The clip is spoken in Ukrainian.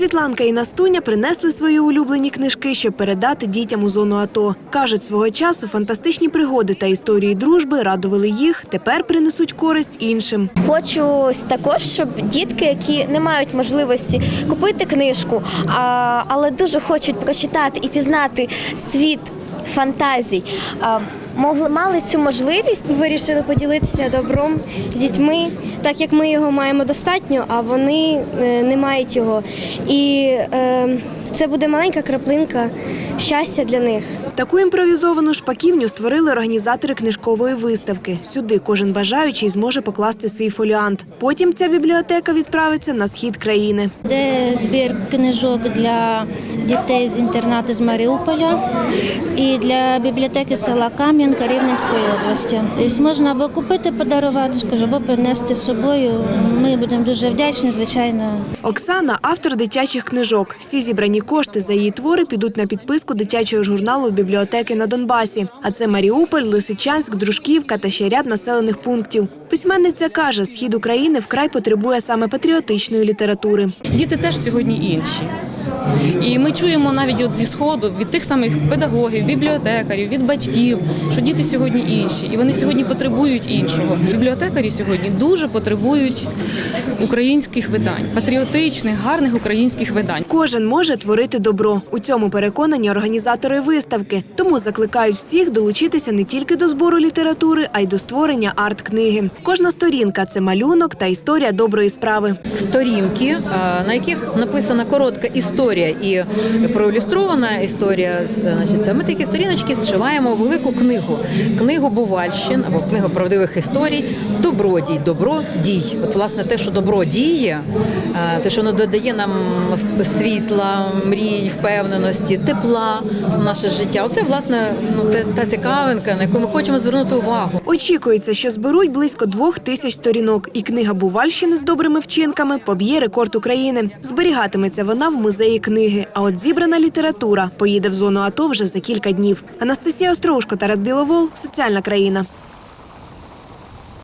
Світланка і Настуня принесли свої улюблені книжки, щоб передати дітям у зону АТО. Кажуть, свого часу фантастичні пригоди та історії дружби радували їх, тепер принесуть користь іншим. Хочу також, щоб дітки, які не мають можливості купити книжку, але дуже хочуть прочитати і пізнати світ фантазій, могли мали цю можливість. Вирішили поділитися добром з дітьми, так як ми його маємо достатньо, а вони е, не мають його. І е, це буде маленька краплинка щастя для них. Таку імпровізовану шпаківню створили організатори книжкової виставки. Сюди кожен бажаючий зможе покласти свій фоліант. Потім ця бібліотека відправиться на схід країни. Де збір книжок для дітей з інтернату з Маріуполя і для бібліотеки села Кам'янка Рівненської області. Тобто можна або купити, подарувати, скажу, або принести з собою. Ми будемо дуже вдячні, звичайно. Оксана автор дитячих книжок. Всі зібрані кошти за її твори підуть на підписку дитячого журналу бібліотеки на Донбасі. А це Маріуполь, Лисичанськ, Дружківка та ще ряд населених пунктів. Письменниця каже, схід України вкрай потребує саме патріотичної літератури. Діти теж сьогодні інші. І ми чуємо навіть от зі сходу від тих самих педагогів, бібліотекарів, від батьків, що діти сьогодні інші, і вони сьогодні потребують іншого. Бібліотекарі сьогодні дуже потребують українських видань, патріотичних, гарних українських видань. Кожен може творити добро. У цьому переконані організатори виставки. Тому закликають всіх долучитися не тільки до збору літератури, а й до створення арт-книги. Кожна сторінка це малюнок та історія доброї справи. сторінки, е, на яких написана коротка історія і проілюстрована історія. Значить, це ми такі сторіночки зшиваємо велику книгу, книгу Бувальщин або книгу правдивих історій. Добродій, добро дій. От власне те, що добро діє, е, те, що воно додає нам світла, мрій, впевненості, тепла в наше життя. Оце власне ну та цікавинка, на яку ми хочемо звернути увагу. Очікується, що зберуть близько двох тисяч сторінок, і книга Бувальщини з добрими вчинками поб'є рекорд України. Зберігатиметься вона в музеї книги. А от зібрана література поїде в зону АТО вже за кілька днів. Анастасія Островушко, Тарас Біловол, соціальна країна.